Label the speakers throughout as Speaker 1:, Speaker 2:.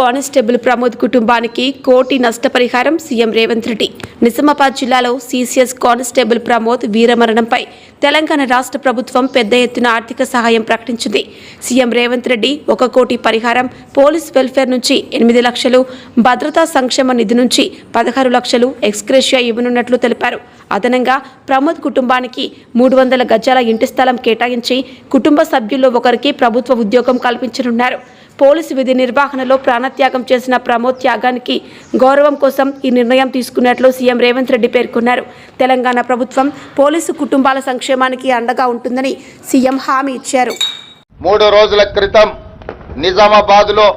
Speaker 1: Constable Pramod కుటుంబానికి కోటి నష్టపరిహారం సీఎం రేవంత్ రెడ్డి. నిజామాబాద్ జిల్లాలో సీసీఎస్ కానిస్టేబుల్ ప్రమోద్ వీరమరణంపై తెలంగాణ రాష్ట్ర ప్రభుత్వం పెద్ద ఎత్తున ఆర్థిక సహాయం ప్రకటించింది. సీఎం రేవంత్ రెడ్డి ఒక కోటి పరిహారం పోలీస్ వెల్ఫేర్ నుంచి ఎనిమిది లక్షలు భద్రతా సంక్షేమ నిధి నుంచి పదహారు లక్షలు ఎక్స్క్రేషియా ఇవ్వనున్నట్లు తెలిపారు. అదనంగా ప్రమోద్ కుటుంబానికి మూడు వందల గజాల ఇంటి స్థలం కేటాయించి కుటుంబ సభ్యుల్లో ఒకరికి ప్రభుత్వ ఉద్యోగం కల్పించనున్నారు. పోలీసు విధి నిర్వహణలో ప్రాణత్యాగం చేసిన ప్రమోద్ త్యాగానికి గౌరవం కోసం ఈ నిర్ణయం తీసుకున్నట్లు సీఎం రేవంత్ రెడ్డి పేర్కొన్నారు. తెలంగాణ ప్రభుత్వం పోలీసు కుటుంబాల సంక్షేమానికి అండగా ఉంటుందని సీఎం హామీ ఇచ్చారు.
Speaker 2: మూడు రోజుల క్రితం నిజామాబాద్లో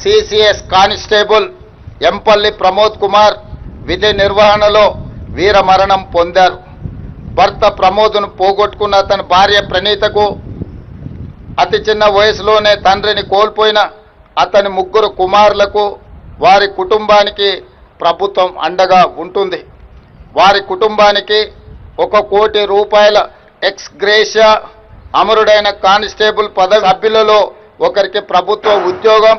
Speaker 2: సిసిఎస్ కానిస్టేబుల్ ఎంపల్లి ప్రమోద్ కుమార్ విధి నిర్వహణలో వీరమరణం పొందారు. భర్త ప్రమోద్ను పోగొట్టుకున్న అతని భార్య ప్రణీతకు అతి చిన్న వయసులోనే తండ్రిని కోల్పోయిన అతని ముగ్గురు కుమారులకు వారి కుటుంబానికి ప్రభుత్వం అండగా ఉంటుంది. వారి కుటుంబానికి ఒక కోటి రూపాయల ఎక్స్ గ్రేషియా అమరుడైన కానిస్టేబుల్ పదవి సభ్యులలో ఒకరికి ప్రభుత్వ ఉద్యోగం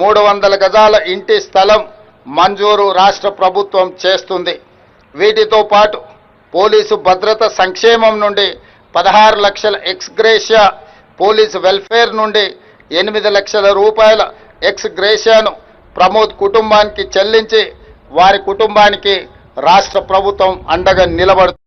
Speaker 2: మూడు వందల గజాల ఇంటి స్థలం మంజూరు రాష్ట్ర ప్రభుత్వం చేస్తుంది. వీటితో పాటు పోలీసు భద్రత సంక్షేమం నుండి పదహారు లక్షల ఎక్స్గ్రేషియా పోలీస్ వెల్ఫేర్ నుండి ఎనిమిది లక్షల రూపాయల ఎక్స్ గ్రేషియాను ప్రమోద్ కుటుంబానికి చెల్లించి వారి కుటుంబానికి రాష్ట్ర ప్రభుత్వం అండగా నిలబడుతుంది.